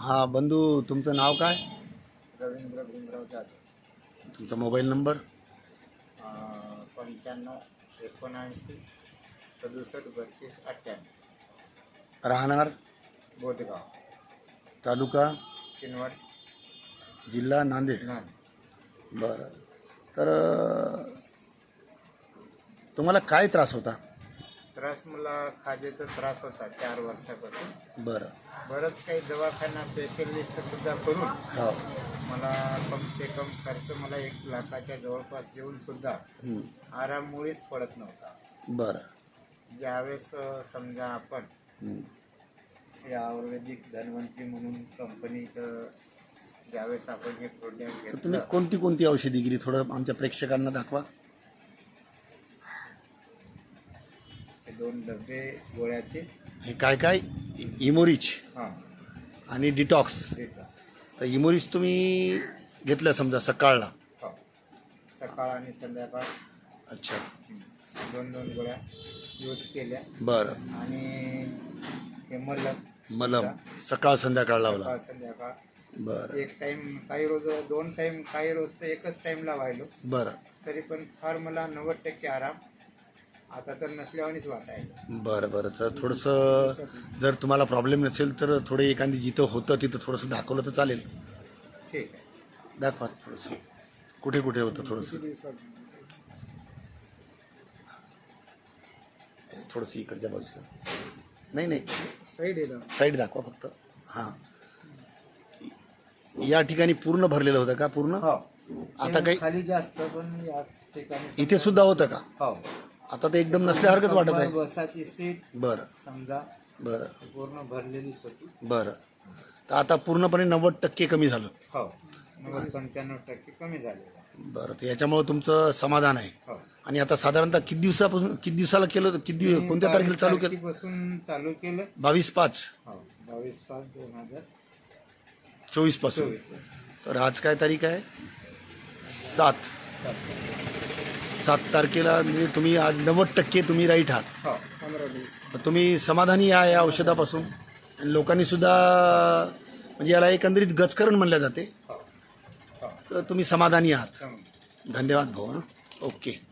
हा बंधू तुमचं नाव काय? रवींद्र भीमराव जाधव. तुमचा मोबाईल नंबर? अं, पंच्याण्णव एकोणऐंशी सदुसष्ट बत्तीस अठ्ठ्याण्णव. राहणार? बोधगाव. तालुका? किनवट. जिल्हा? नांदेड. नांद बरं. तर अं, तुम्हाला काय त्रास होता? त्रास मला खाजेचा त्रास होता चार वर्षापासून. बरं. बरंच काही दवाखाना स्पेशलिस्ट सुद्धा करून हो. मला कम से कम खर्च मला एक लाखाच्या जवळपास येऊन सुद्धा. आराम मुळीच पडत नव्हता. बरं. ज्यावेळेस समजा आपण. या आयुर्वेदिक धन्वंतरी म्हणून कंपनीचं ज्यावेळेस आपण हे प्रोडक्ट तुम्ही कोणती कोणती औषधी दिली थोडं आमच्या प्रेक्षकांना दाखवा. दोन डबे गोळ्याचे. हे काय काय? इमोरिच. हां. आणि डिटॉक्स. देता तर इमोरिच तुम्ही घेतलं समजा सकाळला. हो. सकाळ आणि संध्याकाळ. अच्छा. दोन दोन गोळ्या यूज केल्या. बरं. आणि हे मलम. मलम. सकाळ संध्याकाळ लावला. सकाळ संध्याकाळ. बरं. एक टाइम काही रोज दोन टाइम काही रोज तर एकच टाइम लावायलो. बरं. तरी पण फार मला नव्वद टक्के आराम. आता तर नसल्यावानीच वाटायला. बरं बरं. तर थोडंसं जर तुम्हाला प्रॉब्लेम नसेल तर थोडे एखादी जिथं होतं तिथं थोडंसं दाखवलं तर चालेल. ठीक आहे. दाखवा थोडंसं. कुठे कुठे होतं थोडंसं? थोडंसं इकडच्या बाजूचं. नाही नाही. साईड साईड दाखवा फक्त. हां. या ठिकाणी पूर्ण भरलेलं होतं का? पूर्ण? हो. आता काही खाली जास्त पण या ठिकाणी इथे सुद्धा होतं का? हो. आता ते एकदम नसल्यासारखंच वाटत आहे. बसाची सीट बरं. समजा. बरं. पूर्ण भरलेलीच होती. बरं. तर आता पूर्णपणे नव्वद टक्के कमी झालं. हो. नव्वद पंच्याण्णव टक्के कमी झालेला बरं. तर याच्यामुळे तुमचं समाधान आहे. हो. आणि आता साधारणतः किती दिवसापासून किती दिवसाला केलं होतं किती दिवस कोणत्या तारखेला चालू केलं? बसून चालू केलं. बावीस पाच. हो. बावीस पाच दोन हजार चोवीसपासून. चोवीस तर आज काय तारीख आहे? सात. सात तारखेला म्हणजे तुम्ही आज नव्वद टक्के तुम्ही राईट आहात. हो पंधरा दिवस. तर तुम्ही समाधानी आहे या औषधापासून. आणि लोकांनी सुद्धा म्हणजे याला एकंदरीत गचकरण म्हणल्या जाते. हो हो. तर तुम्ही समाधानी आहात. धन्यवाद भाऊ हं. ओके.